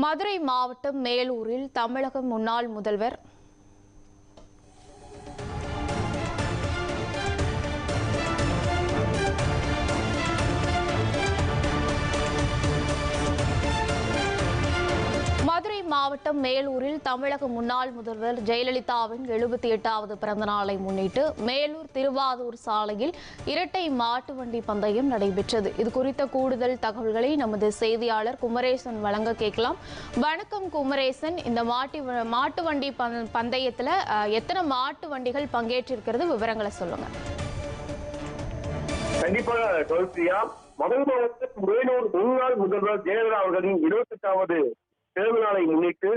மதுரை மாவட்டம் மேலூரில் தமிழக முன்னாள் முதல்வர் மாவட்டம் மேலூரில் தமிழக முன்னாள் முதல்வர் ஜெயலலிதாவின் எழுபத்தி எட்டாவது பிறந்த நாளை முன்னிட்டு மேலூர் திருவாதூர் சாலையில் இரட்டை மாட்டு வண்டி பந்தயம் நடைபெற்றது. இது குறித்த கூடுதல் தகவல்களை நமது செய்தியாளர் குமரேசன் வழங்க கேட்கலாம். வணக்கம் குமரேசன். இந்த மாட்டி மாட்டு வண்டி பந்தயத்தில் எத்தனை மாட்டு வண்டிகள் பங்கேற்றிருக்கிறது? விவரங்களை சொல்லுங்க. கண்டிப்பாக கௌசியா மாவட்டம் முன்னாள் முதல்வர் ஜெயலலிதா அவர்களின் இருபத்தி எட்டாவது தேர்வு நாளை முன்னிட்டு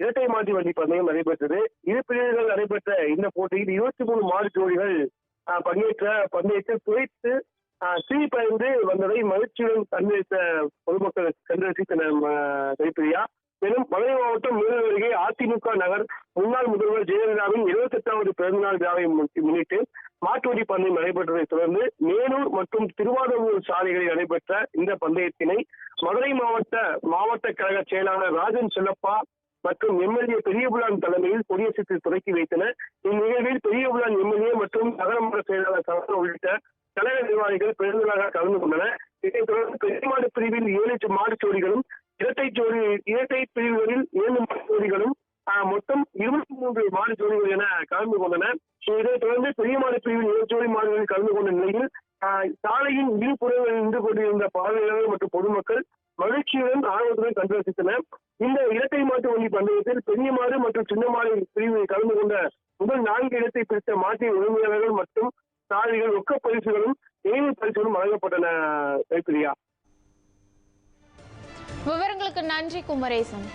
இரட்டை மாட்டி வண்டி பந்தயம் நடைபெற்றது. இரு பிரிவுகள் நடைபெற்ற இந்த போட்டியில் இருபத்தி மூணு மாடு ஜோடிகள் ஆஹ், பங்கேற்ற பந்தயத்தில் துவைத்து சீர்பயந்து வந்ததை மகிழ்ச்சியுடன் கண்டறித்த பொதுமக்கள் கண்டறித்தனர் கைப்பிரியா மதுரை மாவட்டம் மேலூர் அருகே அதிமுக நகர் முன்னாள் முதல்வர் ஜெயலலிதாவின் இருபத்தி எட்டாவது பிறந்தநாள் விழாவை முன்னிட்டு மாட்டுவண்டி பந்தயம் நடைபெற்றதைத் தொடர்ந்து மேலூர் மற்றும் திருவாரூர் சாலைகளில் நடைபெற்ற இந்த பந்தயத்தினை மதுரை மாவட்ட மாவட்ட கழக செயலாளர் ராஜன் செல்லப்பா மற்றும் எம்எல்ஏ பெரியபுலான் தலைமையில் கொடியசைத்து தொடக்கி வைத்தனர். இந்நிகழ்வில் பெரியபுலான் எம்எல்ஏ மற்றும் நகரமன்ற செயலாளர் சரண் உள்ளிட்ட கழக நிர்வாகிகள் பெருந்தலாக கலந்து கொண்டனர். இதைத் தொடர்ந்து பெரிய மாடு பிரிவில் ஏழு மாடு ஜோடிகளும் இரட்டை ஜோடி இரட்டை பிரிவுகளில் ஏழு ஜோடிகளும் மொத்தம் இருபத்தி மூன்று மாடு ஜோடிகள் என கலந்து கொண்டன இதைத் தொடர்ந்து பெரிய மாடு பிரிவில் ஏழு ஜோடி மாடுகளில் கலந்து கொண்ட நிலையில் ஆஹ், சாலையின் இரு புறங்களில் நின்று கொண்டிருந்த பார்வையாளர்கள் மற்றும் பொதுமக்கள் மகிழ்ச்சியுடன் ஆர்வத்துடன் கண்டு ரசித்தனர் இந்த இரட்டை மாட்டு வண்டி பந்தயத்தில் பெரிய மாடு மற்றும் சின்ன மாடு பிரிவில் கலந்து கொண்ட முதல் நான்கு இடத்தை பிடித்த மாட்டின் உரிமையாளர்கள் மற்றும் சாலைகள் ரொக்க பரிசுகளும் ஏழு பரிசுகளும் வழங்கப்பட்டன கைப்பிரியா விவரங்களுக்கு நன்றி குமரேசன்.